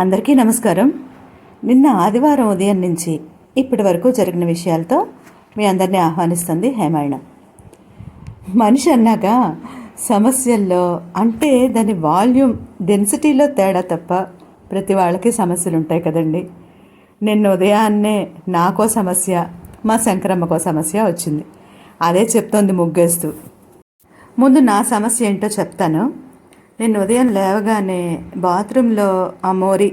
అందరికీ నమస్కారం. నిన్న ఆదివారం ఉదయం నుంచి ఇప్పటి వరకు జరిగిన విషయాలతో మీ అందరినీ ఆహ్వానిస్తుంది హేమాయణ మనిషి అన్నాక సమస్యల్లో అంటే దాని వాల్యూమ్ డెన్సిటీలో తేడా తప్ప ప్రతి వాళ్ళకి సమస్యలు ఉంటాయి కదండి. నిన్న ఉదయాన్నే నాకో సమస్య మా శంకరమ్మకో సమస్య వచ్చింది. అదే చెప్తోంది ముగ్గేస్తూ. ముందు నా సమస్య ఏంటో చెప్తాను. నేను ఉదయం లేవగానే బాత్రూంలో ఆ మోరి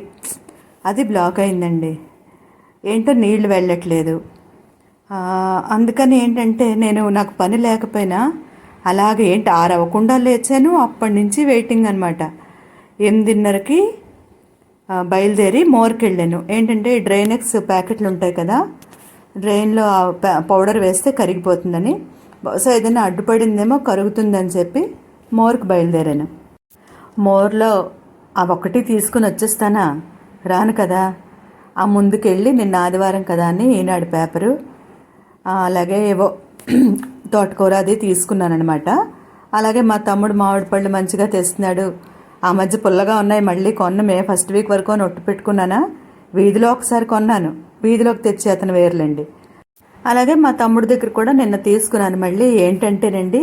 అది బ్లాక్ అయిందండి. ఏంటో నీళ్ళు వెళ్ళట్లేదు. అందుకని ఏంటంటే నేను నాకు పని లేకపోయినా అలాగే ఏంటి ఆరవ్వకుండా లేచాను. అప్పటి నుంచి వెయిటింగ్ అనమాట ఎనిమిదిన్నరకి బయలుదేరి మోర్కి వెళ్ళాను ఏంటంటే డ్రైనెక్స్ ప్యాకెట్లు ఉంటాయి కదా డ్రైన్లో ఆ పౌడర్ వేస్తే కరిగిపోతుందని. బహుశా ఏదైనా అడ్డుపడిందేమో కరుగుతుందని చెప్పి మోర్కి బయలుదేరాను. మోర్లో ఆ ఒకటి తీసుకుని వచ్చేస్తానా? రాను కదా. ఆ ముందుకెళ్ళి నిన్న ఆదివారం కదా అని ఈనాడు పేపరు. అలాగే ఏవో తోటకూర అది తీసుకున్నానమాట అలాగే మా తమ్ముడు మామిడి పళ్ళు మంచిగా తెస్తున్నాడు. ఆ మధ్య పుల్లగా ఉన్నాయి మళ్ళీ కొన్న మే ఫస్ట్ వీక్ వరకు అని ఒట్టు పెట్టుకున్నానా? వీధిలో ఒకసారి కొన్నాను. వీధిలోకి తెచ్చి అతను వేర్లండి. అలాగే మా తమ్ముడి దగ్గర కూడా నిన్న తీసుకున్నాను. మళ్ళీ ఏంటంటేనండి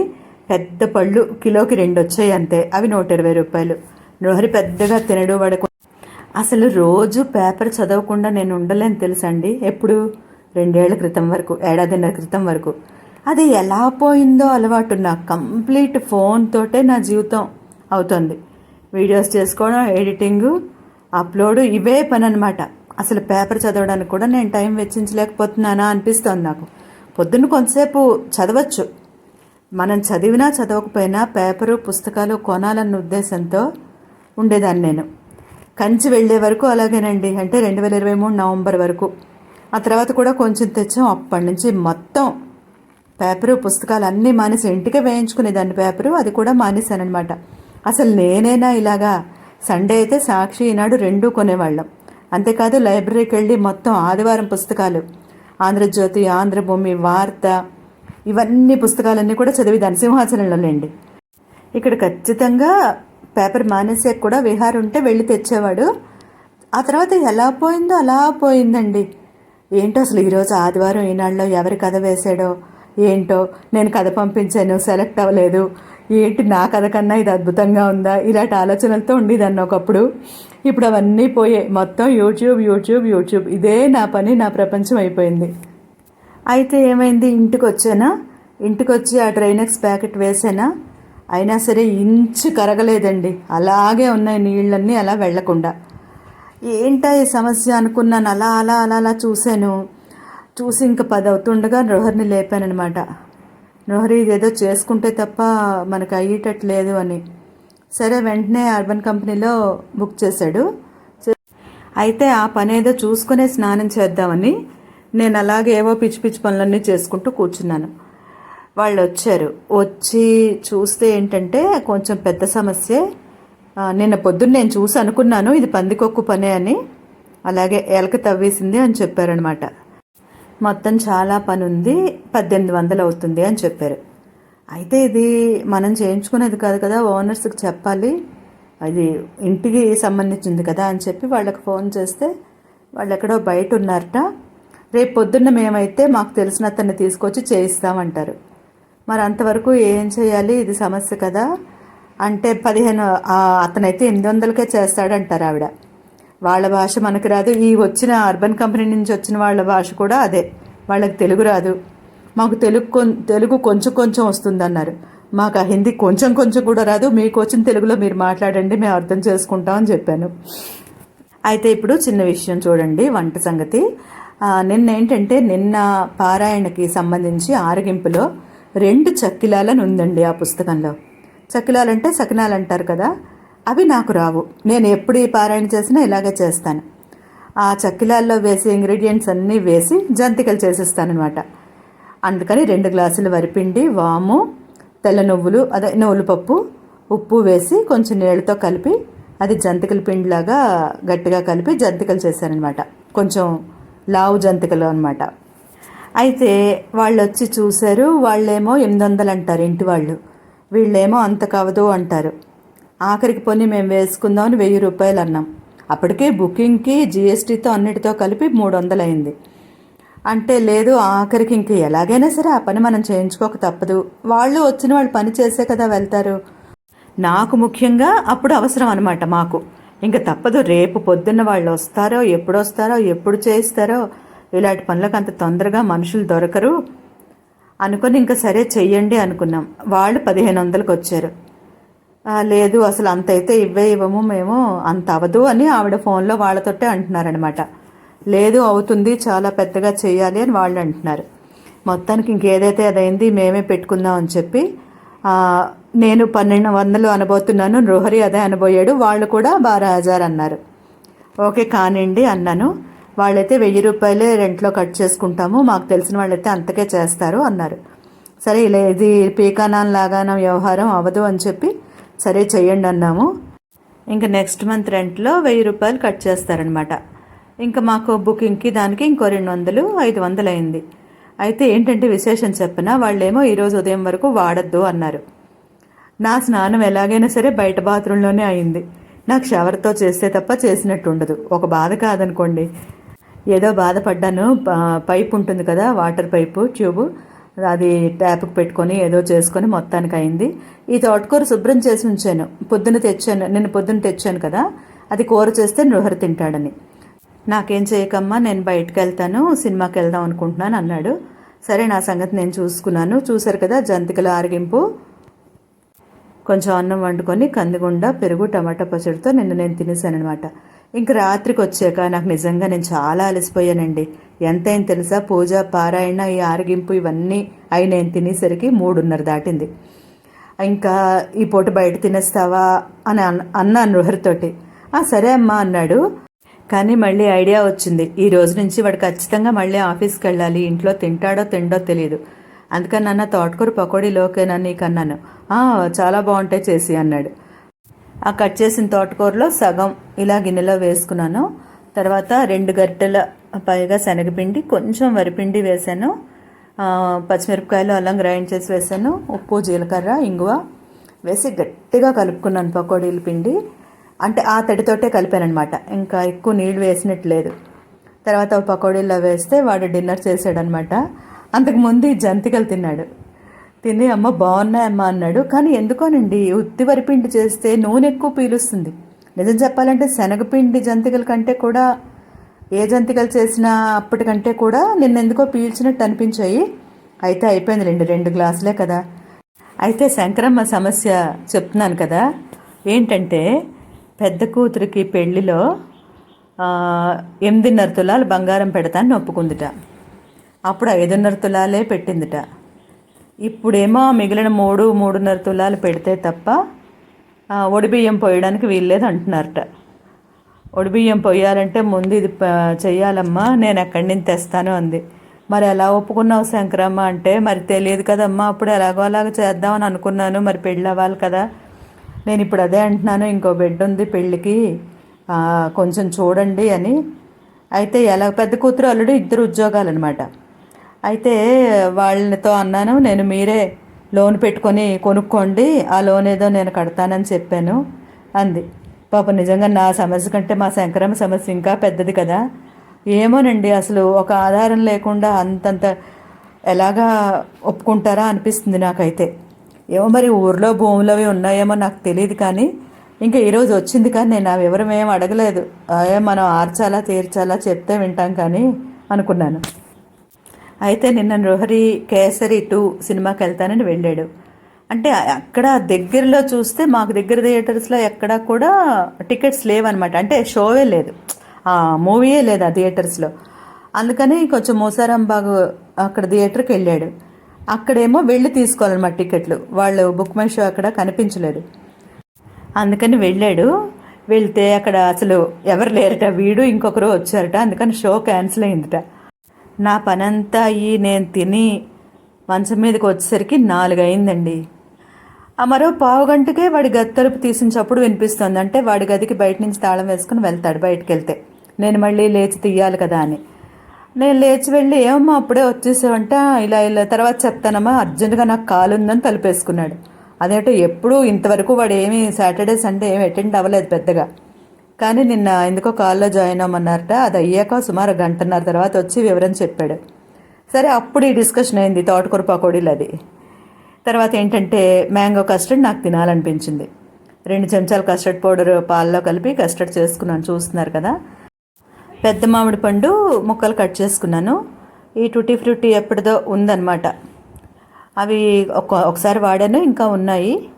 పెద్ద పళ్ళు కిలోకి రెండు వచ్చాయి అంతే. అవి నూట ఇరవై రూపాయలు. నోహరి పెద్దగా తినడు వాడు అసలు రోజు పేపర్ చదవకుండా నేను ఉండలేను తెలుసండి. ఎప్పుడు? రెండేళ్ళ క్రితం వరకు ఏడాదిన్నర క్రితం వరకు. అది ఎలా పోయిందో అలవాటు నా కంప్లీట్ ఫోన్ తోటే నా జీవితం అవుతుంది. వీడియోస్ చేసుకోవడం ఎడిటింగు అప్లోడ్ ఇవే పని అనమాట అసలు పేపర్ చదవడానికి కూడా నేను టైం వెచ్చించలేకపోతున్నానా అనిపిస్తోంది నాకు. పొద్దున్న కొంతసేపు చదవచ్చు. మనం చదివినా చదవకపోయినా పేపరు పుస్తకాలు కొనాలన్న ఉద్దేశంతో ఉండేదాన్ని నేను. కంచి వెళ్ళే వరకు అలాగేనండి. అంటే రెండు వేల ఇరవై మూడు నవంబర్ వరకు. ఆ తర్వాత కూడా కొంచెం తెచ్చాం. అప్పటి నుంచి మొత్తం పేపరు పుస్తకాలు అన్నీ మానేసి ఇంటికే వేయించుకునేదాన్ని పేపరు. అది కూడా మానేశానమాట అసలు నేనైనా ఇలాగా సండే అయితే సాక్షి ఈనాడు రెండూ కొనేవాళ్ళం. అంతేకాదు లైబ్రరీకి వెళ్ళి మొత్తం ఆదివారం పుస్తకాలు. ఆంధ్రజ్యోతి ఆంధ్రభూమి వార్త ఇవన్నీ పుస్తకాలన్నీ కూడా చదివేదాన్ని సింహాచలంలో లేండి ఇక్కడ ఖచ్చితంగా పేపర్ మానేసాక కూడా విహార్ ఉంటే వెళ్ళి తెచ్చేవాడు. ఆ తర్వాత ఎలా పోయిందో అలా పోయిందండి. ఏంటో అసలు ఈరోజు ఆదివారం ఈనాడులో ఎవరి కథ వేసాడో ఏంటో నేను కథ పంపించాను సెలెక్ట్ అవ్వలేదు. ఏంటి నా కథ కన్నా ఇది అద్భుతంగా ఉందా? ఇలాంటి ఆలోచనలతో ఉండేదాన్ని ఒకప్పుడు. ఇప్పుడు అవన్నీ పోయాయి. మొత్తం యూట్యూబ్ యూట్యూబ్ యూట్యూబ్. ఇదే నా పని నా ప్రపంచం అయిపోయింది. అయితే ఏమైంది? ఇంటికి వచ్చానా ఇంటికి వచ్చి ఆ డ్రైనెక్స్ ప్యాకెట్ వేసానా? అయినా సరే ఇంచు కరగలేదండి. అలాగే ఉన్నాయి నీళ్ళన్నీ అలా వెళ్ళకుండా. ఏంటా ఈ సమస్య అనుకున్నాను. అలా అలా అలా అలా చూశాను. చూసి ఇంక పది అవుతుండగా నృహరిని లేపానమాట నృహరి ఇదేదో చేసుకుంటే తప్ప మనకు అయ్యేటట్లేదు అని. సరే వెంటనే అర్బన్ కంపెనీలో బుక్ చేశాడు. అయితే ఆ పని ఏదో చూసుకునే స్నానం చేద్దామని నేను అలాగే ఏవో పిచ్చి పిచ్చి పనులన్నీ చేసుకుంటూ కూర్చున్నాను. వాళ్ళు వచ్చారు. వచ్చి చూస్తే ఏంటంటే కొంచెం పెద్ద సమస్యే. నిన్న పొద్దున్న నేను చూసి అనుకున్నాను ఇది పందికొక్కు పనే అని. అలాగే ఎలక తవ్వేసింది అని చెప్పారనమాట మొత్తం చాలా పని ఉంది పద్దెనిమిది వందలు అవుతుంది అని చెప్పారు. అయితే ఇది మనం చేయించుకునేది కాదు కదా ఓనర్స్కి చెప్పాలి. అది ఇంటికి సంబంధించింది కదా అని చెప్పి వాళ్ళకి ఫోన్ చేస్తే వాళ్ళు ఎక్కడో బయట ఉన్నారట. రేపు పొద్దున్న మేమైతే మాకు తెలిసిన అతన్ని తీసుకొచ్చి చేయిస్తామంటారు. మరి అంతవరకు ఏం చేయాలి? ఇది సమస్య కదా. అంటే పదిహేను అతనైతే ఎనిమిది వందలకే చేస్తాడంటారు ఆవిడ. వాళ్ళ భాష మనకు రాదు. ఈ వచ్చిన అర్బన్ కంపెనీ నుంచి వచ్చిన వాళ్ళ భాష కూడా అదే. వాళ్ళకి తెలుగు రాదు. మాకు తెలుగు కొం- తెలుగు కొంచెం కొంచెం వస్తుందన్నారు. మాకు ఆ హిందీ కొంచెం కొంచెం కూడా రాదు. మీకు వచ్చిన తెలుగులో మీరు మాట్లాడండి మేము అర్థం చేసుకుంటామని చెప్పాను. అయితే ఇప్పుడు చిన్న విషయం చూడండి వంట సంగతి. నిన్న ఏంటంటే నిన్న పారాయణకి సంబంధించి ఆరగింపులో రెండు చక్కిలాలని ఉందండి ఆ పుస్తకంలో. చక్కిలాలంటే సకినాలు అంటారు కదా అవి నాకు రావు. నేను ఎప్పుడు ఈ పారాయణ చేసినా ఇలాగే చేస్తాను. ఆ చక్కిలాల్లో వేసే ఇంగ్రీడియంట్స్ అన్నీ వేసి జంతికలు చేసేస్తానమాట అందుకని రెండు గ్లాసులు వరిపిండి వాము తెల్ల నువ్వులు అదే నువ్వుల పప్పు ఉప్పు వేసి కొంచెం నీళ్ళతో కలిపి అది జంతికల పిండిలాగా గట్టిగా కలిపి జంతికలు చేశానమాట కొంచెం లావు జంతికలు అనమాట అయితే వాళ్ళు వచ్చి చూశారు వాళ్ళేమో ఎనిమిది వందలు అంటారు ఇంటి వాళ్ళు. వీళ్ళేమో అంత కావదు అంటారు. ఆఖరికి పోనీ మేము వేసుకుందామని వెయ్యి రూపాయలు అన్నాం. అప్పటికే బుకింగ్కి జిఎస్టీతో అన్నిటితో కలిపి మూడు వందలు అయింది. అంటే లేదు ఆఖరికి ఇంక ఎలాగైనా సరే ఆ పని మనం చేయించుకోక తప్పదు. వాళ్ళు వచ్చిన వాళ్ళు పని చేసే కదా వెళ్తారు. నాకు ముఖ్యంగా అప్పుడు అవసరం అనమాట మాకు. ఇంకా తప్పదు రేపు పొద్దున్న వాళ్ళు వస్తారో ఎప్పుడు వస్తారో ఎప్పుడు చేయిస్తారో ఇలాంటి పనులకు అంత తొందరగా మనుషులు దొరకరు. అనుకొని ఇంకా సరే చెయ్యండి అనుకున్నాం. వాళ్ళు పదిహేను వందలకు వచ్చారు. లేదు అసలు అంత అయితే ఇవ్వే ఇవ్వము మేము అంత అవ్వదు అని ఆవిడ ఫోన్లో వాళ్ళతోటే అంటున్నారనమాట. లేదు అవుతుంది చాలా పెద్దగా చేయాలి అని వాళ్ళు అంటున్నారు. మొత్తానికి ఇంకేదైతే అదైంది మేమే పెట్టుకుందాం అని చెప్పి నేను పన్నెండు వందలు అనబోతున్నాను రోహరి అదే అనబోయాడు వాళ్ళు కూడా బారా హజార్ అన్నారు. ఓకే కానివ్వండి అన్నాను. వాళ్ళైతే వెయ్యి రూపాయలే రెంట్లో కట్ చేసుకుంటాము మాకు తెలిసిన వాళ్ళైతే అంతకే చేస్తారు అన్నారు. సరే ఇలా ఇది పీకానాన్ లాగాన వ్యవహారం అవ్వదు అని చెప్పి సరే చెయ్యండి అన్నాము. ఇంకా నెక్స్ట్ మంత్ రెంట్లో వెయ్యి రూపాయలు కట్ చేస్తారనమాట. ఇంకా మాకు బుకింగ్కి దానికి ఇంకో రెండు వందలు ఐదు వందలు అయింది అయితే ఏంటంటే విశేషం చెప్పిన వాళ్ళేమో ఈరోజు ఉదయం వరకు వాడద్దు అన్నారు. నా స్నానం ఎలాగైనా సరే బయట బాత్రూంలోనే అయింది. నాకు షవర్తో చేస్తే తప్ప చేసినట్టు ఉండదు ఒక బాధ కాదనుకోండి. ఏదో బాధపడ్డాను. పైప్ ఉంటుంది కదా వాటర్ పైపు ట్యూబ్. అది ట్యాప్కి పెట్టుకొని ఏదో చేసుకొని మొత్తానికి అయింది ఈ తోటకూర శుభ్రం చేసి ఉంచాను. పొద్దున తెచ్చాను. నేను పొద్దున తెచ్చాను కదా అది కూర చేస్తే నృహరి తింటాడని. నాకేం చేయకమ్మా నేను బయటకు వెళ్తాను సినిమాకి వెళ్దాం అనుకుంటున్నాను అన్నాడు. సరే నా సంగతి నేను చూసుకున్నాను. చూశారు కదా జంతికల ఆరగింపు. కొంచెం అన్నం వండుకొని కందిగుండ పెరుగు టమాటా పచ్చడితో నిన్న నేను తినేసాను అనమాట ఇంక రాత్రికి వచ్చాక నాకు నిజంగా నేను చాలా అలసిపోయానండి. ఎంతైంది తెలుసా పూజ పారాయణ ఈ ఆరగింపు ఇవన్నీ అవి నేను తినేసరికి మూడున్నర దాటింది. ఇంకా ఈ పూట బయట తినేస్తావా అని అన్న అన్నాను రుహరితోటి "ఆ, సరే అమ్మా అన్నాడు. కానీ మళ్ళీ ఐడియా వచ్చింది. ఈ రోజు నుంచి వాడు ఖచ్చితంగా మళ్ళీ ఆఫీస్కి వెళ్ళాలి ఇంట్లో తింటాడో తిండో తెలియదు అందుకని నాన్న తోటకూర పకోడీలోకేనా నీకు అన్నాను చాలా బాగుంటాయి చేసి అన్నాడు. ఆ కట్ చేసిన తోటకూరలో సగం ఇలా గిన్నెలో వేసుకున్నాను. తర్వాత రెండు గరిటెల పైగా శనగపిండి కొంచెం వరిపిండి వేసాను. పచ్చిమిరపకాయలు అల్లం గ్రైండ్ చేసి వేసాను. ఉప్పు జీలకర్ర ఇంగువ వేసి గట్టిగా కలుపుకున్నాను పకోడీల పిండి. అంటే ఆ తడితోటే కలిపానమాట ఇంకా ఎక్కువ నీళ్ళు వేసినట్టు లేదు. తర్వాత పకోడీల్లో వేస్తే వాడు డిన్నర్ చేసాడనమాట అంతకుముందు ఈ జంతికలు తిన్నాడు. తిని అమ్మ బాగున్నాయమ్మా అన్నాడు. కానీ ఎందుకోనండి? ఉత్తి వరిపిండి చేస్తే నూనె ఎక్కువ పీలుస్తుంది. నిజం చెప్పాలంటే శనగపిండి జంతికల కంటే కూడా ఏ జంతికలు చేసినా అప్పటికంటే కూడా నిన్న ఎందుకో పీల్చినట్టు అనిపించాయి. అయితే అయిపోయింది రెండు రెండు గ్లాసులే కదా. అయితే శంకరమ్మ సమస్య చెప్తున్నాను కదా. ఏంటంటే పెద్ద కూతురికి పెళ్ళిలో ఎనిమిదిన్నర తులాలు బంగారం పెడతాను ఒప్పుకుందిట. అప్పుడు ఐదున్నర తులాలే పెట్టిందిట. ఇప్పుడేమో మిగిలిన మూడు మూడున్నర తులాలు పెడితే తప్ప ఒడిబియ్యం పోయడానికి వీల్లేదు అంటున్నారట. ఒడిబియ్యం పోయాలంటే ముందు ఇది చెయ్యాలమ్మా నేను ఎక్కడి నుంచి తెస్తాను అంది. మరి ఎలా ఒప్పుకున్నావు శంకరమ్మ అంటే మరి తెలియదు కదమ్మా అప్పుడు ఎలాగో అలాగ చేద్దామని అనుకున్నాను మరి పెళ్ళి అవ్వాలి కదా. నేను ఇప్పుడు అదే అంటున్నాను ఇంకో బిడ్డ ఉంది పెళ్ళికి కొంచెం చూడండి అని. అయితే ఎలా పెద్ద కూతురు అల్లుడు ఇద్దరు ఉద్యోగాలు అనమాట అయితే వాళ్ళతో అన్నాను నేను మీరే లోన్ పెట్టుకొని కొనుక్కోండి ఆ లోన్ ఏదో నేను కడతానని చెప్పాను అంది. పాప నిజంగా నా సమస్య కంటే మా శంకరమ్మ సమస్య ఇంకా పెద్దది కదా. ఏమోనండి అసలు ఒక ఆధారం లేకుండా అంతంత ఎలాగా ఒప్పుకుంటారా అనిపిస్తుంది నాకైతే. ఏమో మరి ఊర్లో భూములు అవి ఉన్నాయేమో నాకు తెలియదు కానీ ఇంకా ఈరోజు వచ్చింది కానీ నేను ఆ వివరం ఏం అడగలేదు. అదే మనం ఆర్చాలా తీర్చాలా చెప్తే వింటాం కానీ అనుకున్నాను. అయితే నిన్న రోహరి కేసరి టూ సినిమాకి వెళ్తానని వెళ్ళాడు. అంటే అక్కడ దగ్గరలో చూస్తే మాకు దగ్గర థియేటర్స్లో ఎక్కడా కూడా టికెట్స్ లేవన్నమాట. అంటే షోవే లేదు. ఆ మూవీయే లేదు ఆ థియేటర్స్లో. అందుకని కొంచెం మూసారాంబాగ్ అక్కడ థియేటర్కి వెళ్ళాడు. అక్కడేమో వెళ్ళి తీసుకోవాలన్నమాట టికెట్లు. వాళ్ళు బుక్ మై షో అక్కడ కనిపించలేదు. అందుకని వెళ్ళాడు. వెళ్తే అక్కడ అసలు ఎవరు లేరట? వీడు ఇంకొకరు వచ్చారట. అందుకని షో క్యాన్సిల్ అయిందిట. నా పనంతా అయ్యి నేను తిని మంచం మీదకి వచ్చేసరికి నాలుగు అయిందండి ఆ మరో పావు గంటకే వాడి గది తలుపు తీసినప్పుడు వినిపిస్తుంది. అంటే వాడి గదికి బయట నుంచి తాళం వేసుకుని వెళ్తాడు బయటకు వెళ్తే నేను మళ్ళీ లేచి తీయాలి కదా అని. నేను లేచి వెళ్ళి ఏమమ్మా అప్పుడే వచ్చేసావంట ఇలా ఇలా తర్వాత చెప్తానమ్మా అర్జెంటుగా నాకు కాలు ఉందని తలుపేసుకున్నాడు. అదేంటో ఎప్పుడూ ఇంతవరకు వాడు ఏమీ సాటర్డే సండే ఏమి అటెండ్ అవ్వలేదు పెద్దగా. కానీ నిన్న ఎందుకో కాల్లో జాయిన్ అవ్వమన్నారట. అది అయ్యాక సుమారు గంటన్నర తర్వాత వచ్చి వివరం చెప్పాడు. సరే అప్పుడు ఈ డిస్కషన్ అయింది తోటకూర పకోడీలు అది. తర్వాత ఏంటంటే మ్యాంగో కస్టర్డ్ నాకు తినాలనిపించింది. రెండు చెంచాలు కస్టర్డ్ పౌడర్ పాలలో కలిపి కస్టర్డ్ చేసుకున్నాను చూస్తున్నారు కదా. పెద్ద మామిడి పండు ముక్కలు కట్ చేసుకున్నాను. ఈ టూటీ ఫ్రూటీ ఎప్పటిదో ఉందన్నమాట. అవి ఒక ఒకసారి వాడాను ఇంకా ఉన్నాయి.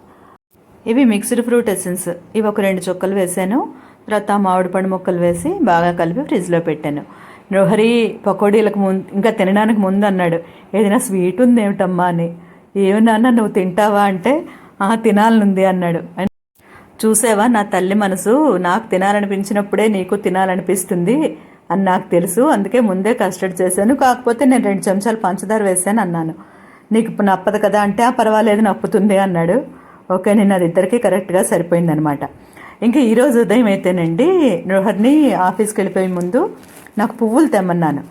ఇవి మిక్స్డ్ ఫ్రూట్ ఎసెన్స్. ఇవి ఒక రెండు చుక్కలు వేసాను. తర్వాత మామిడి పండు ముక్కలు వేసి బాగా కలిపి ఫ్రిడ్జ్లో పెట్టాను. నృహరి పకోడీలకు ముందు ఇంకా తినడానికి ముందు అన్నాడు ఏదైనా స్వీట్ ఉంది ఏమిటమ్మా అని. ఏమన్నా నువ్వు తింటావా? అంటే "ఆ, తినాలనుంది అన్నాడు. చూసావా నా తల్లి మనసు నాకు తినాలనిపించినప్పుడే నీకు తినాలనిపిస్తుంది అని నాకు తెలుసు అందుకే ముందే కస్టర్డ్ చేశాను కాకపోతే నేను రెండు చెంచాలు పంచదార వేసాను అన్నాను. నీకు ఇప్పుడు నప్పదు కదా అంటే "ఆ, పర్వాలేదు నప్పుతుంది అన్నాడు. ఓకే నేను అది ఇద్దరికీ కరెక్ట్గా సరిపోయిందనమాట. ఇంకా ఈరోజు ఉదయం అయితేనండి నృహర్ని ఆఫీస్కి వెళ్ళిపోయే ముందు నాకు పువ్వులు తెమ్మన్నాను.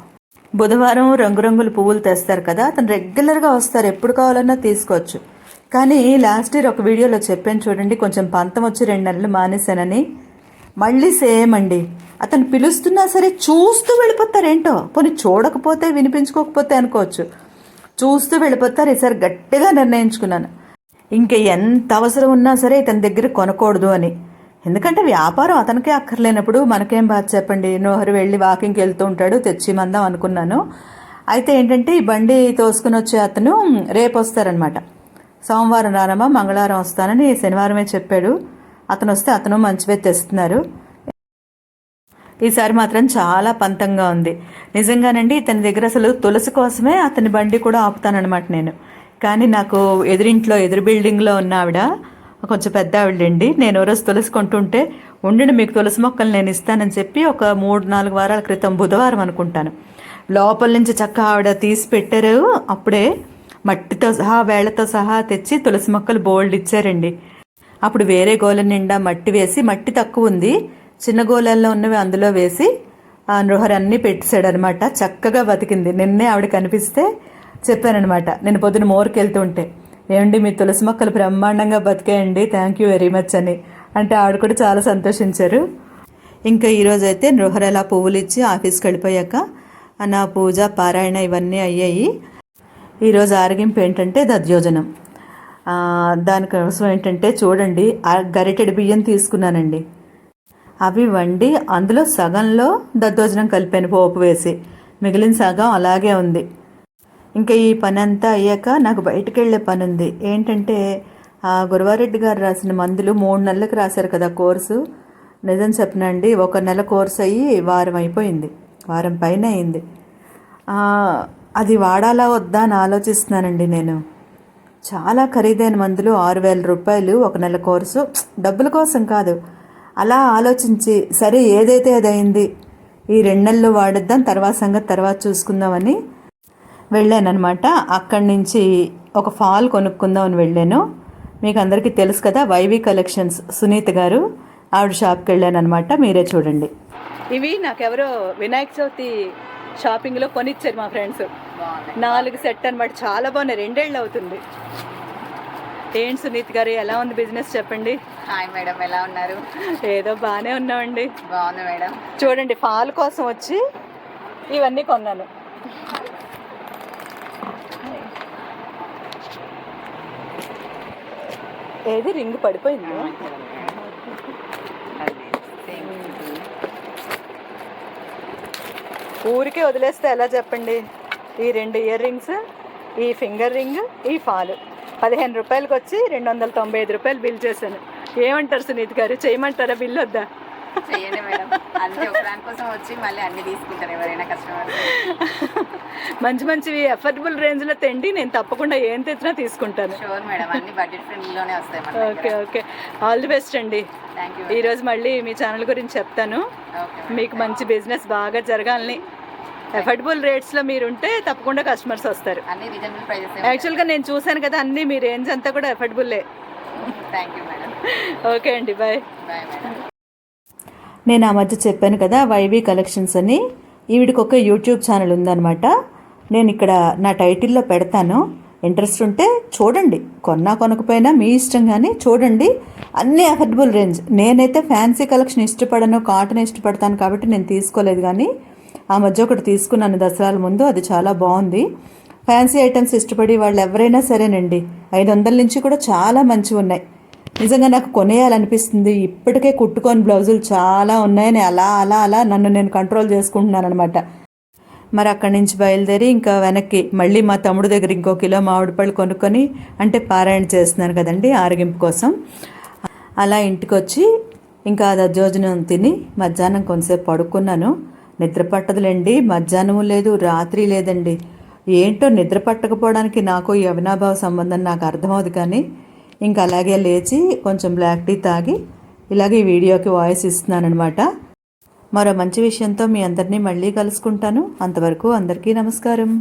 బుధవారం రంగురంగుల పువ్వులు తెస్తారు కదా అతను రెగ్యులర్గా వస్తారు ఎప్పుడు కావాలన్నా తీసుకోవచ్చు. కానీ లాస్ట్ ఇయర్ ఒక వీడియోలో చెప్పాను చూడండి కొంచెం పంతం వచ్చి రెండు నెలలు మానేశానని. మళ్ళీ సేమ్ అండి. అతను పిలుస్తున్నా సరే చూస్తూ వెళ్ళిపోతారేంటో పోనీ చూడకపోతే వినిపించుకోకపోతే అనుకోవచ్చు. చూస్తూ వెళ్ళిపోతారు ఈసారి గట్టిగా నిర్ణయించుకున్నాను. ఇంకా ఎంత అవసరం ఉన్నా సరే ఇతని దగ్గర కొనకూడదు అని. ఎందుకంటే వ్యాపారం అతనికే అక్కర్లేనప్పుడు మనకేం బాధ చెప్పండి? నోహరు వెళ్ళి వాకింగ్కి వెళ్తూ ఉంటాడు తెచ్చి మందాం అనుకున్నాను. అయితే ఏంటంటే ఈ బండి తోసుకుని వచ్చే అతను రేపు వస్తారనమాట. సోమవారం రానమ్మా మంగళవారం వస్తానని శనివారమే చెప్పాడు. అతను వస్తే అతను మంచివే తెస్తున్నారు. ఈసారి మాత్రం చాలా పంతంగా ఉంది. నిజంగానండి ఇతని దగ్గర అసలు తులసి కోసమే అతని బండి కూడా ఆపుతానన్నమాట నేను. కానీ నాకు ఎదురింట్లో ఎదురు బిల్డింగ్లో ఉన్న ఆవిడ కొంచెం పెద్ద ఆవిడండి. నేను రోజు తులసి కొంటుంటే ఉండండి మీకు తులసి మొక్కలు నేను ఇస్తానని చెప్పి ఒక మూడు నాలుగు వారాల క్రితం బుధవారం అనుకుంటాను. లోపల నుంచి చక్క ఆవిడ తీసి పెట్టారు. అప్పుడే మట్టితో సహా వేళ్ళతో సహా తెచ్చి తులసి మొక్కలు బోల్డ్ ఇచ్చారండి. అప్పుడు వేరే గోల నిండా మట్టి వేసి మట్టి తక్కువ ఉంది. చిన్న గోళాల్లో ఉన్నవి అందులో వేసి ఆ నృహర్ అన్నీ పెట్టేశాడు అనమాట చక్కగా బతికింది. నిన్నే ఆవిడ కనిపిస్తే చెప్పానమాట నేను పొద్దున మోరుకి ఉంటే ఏమండి మీ తులసి మొక్కలు బ్రహ్మాండంగా బతికేయండి. థ్యాంక్ యూ వెరీ మచ్ అని. అంటే ఆవిడ కూడా చాలా సంతోషించారు. ఇంకా ఈరోజు అయితే నృహర్ అలా పువ్వులు ఇచ్చి ఆఫీస్కి వెళ్ళిపోయాక నా పూజ పారాయణ ఇవన్నీ అయ్యాయి. ఈరోజు ఆరగింపు ఏంటంటే దద్యోజనం. దానికోసం ఏంటంటే చూడండి గరిటెడు బియ్యం తీసుకున్నానండి. అవి వండి అందులో సగంలో దద్దోజనం కలిపాను పోపు వేసి. మిగిలిన సగం అలాగే ఉంది. ఇంకా ఈ పని అంతా అయ్యాక నాకు బయటకు వెళ్ళే పని ఉంది ఏంటంటే ఆ గురవారెడ్డి గారు రాసిన మందులు మూడు నెలలకు రాశారు కదా కోర్సు. నిజం చెప్పనండి ఒక నెల కోర్సు అయ్యి వారం అయిపోయింది. వారం పైన అయింది. అది వాడాలా వద్దా అని ఆలోచిస్తున్నానండి నేను. చాలా ఖరీదైన మందులు ఆరు వేల రూపాయలు ఒక నెల కోర్సు. డబ్బుల కోసం కాదు. అలా ఆలోచించి సరే ఏదైతే అదైంది ఈ రెండు నెలలు వాడిద్దాం తర్వాత సంగతి తర్వాత చూసుకుందామని వెళ్ళానమాట అక్కడి నుంచి ఒక ఫాల్ కొనుక్కుందామని వెళ్ళాను. మీకు అందరికీ తెలుసు కదా వైవి కలెక్షన్స్. సునీత గారు ఆవిడ షాప్కి వెళ్ళాను అనమాట మీరే చూడండి. ఇవి నాకెవరో వినాయక చవితి షాపింగ్లో కొనిచ్చారు మా ఫ్రెండ్స్. నాలుగు సెట్ అనమాట చాలా బాగున్నాయి. రెండేళ్ళు అవుతుంది. ఏంటి సునీత్ గారు ఎలా ఉంది బిజినెస్ చెప్పండి? హాయ్ మేడం ఎలా ఉన్నారు? ఏదో బాగానే ఉన్నామండి. బాగుంది మేడం. చూడండి పాలు కోసం వచ్చి ఇవన్నీ కొన్నాను. ఏది రింగ్ పడిపోయింది. ఊరికే వదిలేస్తే ఎలా చెప్పండి? ఈ రెండు ఇయర్ రింగ్స్ ఈ ఫింగర్ రింగ్ ఈ ఫాల్. పదిహేను రూపాయలకి వచ్చి రెండు వందల తొంభై ఐదు రూపాయలు బిల్ చేశాను. ఏమంటారు సునీత్ గారు? చేయమంటారా? బిల్ వద్దా? చెయ్యండి మేడం. అంతే ఒక దానికోసం వచ్చి మళ్ళీ అన్ని తీసుకుంటారు ఎవరైనా కస్టమర్ మంచి మంచివి అఫోర్డబుల్ రేంజ్లో తెండి నేను తప్పకుండా ఏం తెచ్చినా తీసుకుంటాను. షూర్ మేడం అన్ని బడ్జెట్ ఫ్రెండ్లీలోనే వస్తాయి మన okay okay. All the best అండి. థ్యాంక్ యూ ఈరోజు మళ్ళీ మీ ఛానల్ గురించి చెప్తాను. ఓకే మీకు మంచి బిజినెస్ బాగా జరగాలని. అఫోర్డబుల్ రేట్స్లో మీరు ఉంటే తప్పకుండా కస్టమర్స్ వస్తారు. అన్ని రీజనబుల్ ప్రైజెస్ యాక్చువల్గా నేను చూశాను కదా అన్నీ మీ రేంజ్ అంతా కూడా అఫోర్డబుల్లే థ్యాంక్ యూ మేడం ఓకే అండి బాయ్ బాయ్ మేడం నేను ఆ మధ్య చెప్పాను కదా వైవి కలెక్షన్స్ అని. ఈవిడికి ఒక యూట్యూబ్ ఛానల్ ఉందన్నమాట. నేను ఇక్కడ నా టైటిల్లో పెడతాను. ఇంట్రెస్ట్ ఉంటే చూడండి. కొన్నా కొనకపోయినా మీ ఇష్టం కానీ చూడండి. అన్నీ అఫర్డబుల్ రేంజ్. నేనైతే ఫ్యాన్సీ కలెక్షన్ ఇష్టపడను కాటన్ ఇష్టపడతాను కాబట్టి నేను తీసుకోలేదు కానీ ఆ మధ్య ఒకటి తీసుకున్నాను దసరాల ముందు. అది చాలా బాగుంది. ఫ్యాన్సీ ఐటమ్స్ ఇష్టపడి వాళ్ళు ఎవరైనా సరేనండి. ఐదు వందల నుంచి కూడా చాలా మంచివి ఉన్నాయి నిజంగా నాకు కొనేయాలనిపిస్తుంది. ఇప్పటికే కుట్టుకొని బ్లౌజులు చాలా ఉన్నాయని అలా అలా అలా నన్ను నేను కంట్రోల్ చేసుకుంటున్నాను అనమాట మరి అక్కడి నుంచి బయలుదేరి ఇంకా వెనక్కి మళ్ళీ మా తమ్ముడు దగ్గర ఇంకో కిలో మామిడి పళ్ళు కొనుక్కొని అంటే పారాయణ చేస్తున్నాను కదండి ఆరగింపు కోసం. అలా ఇంటికి వచ్చి ఇంకా అది అజోజనం తిని మధ్యాహ్నం కొంతసేపు పడుకున్నాను. నిద్ర పట్టదులేండి. మధ్యాహ్నము లేదు రాత్రి లేదండి. ఏంటో నిద్ర పట్టకపోవడానికి నాకు ఈ అవినాభావ సంబంధం నాకు అర్థమవుదు కానీ ఇంకా అలాగే లేచి కొంచెం బ్లాక్ టీ తాగి ఇలాగే ఈ వీడియోకి వాయిస్ ఇస్తున్నానమాట మరో మంచి విషయంతో మీ అందరినీ మళ్ళీ కలుసుకుంటాను. అంతవరకు అందరికీ నమస్కారం.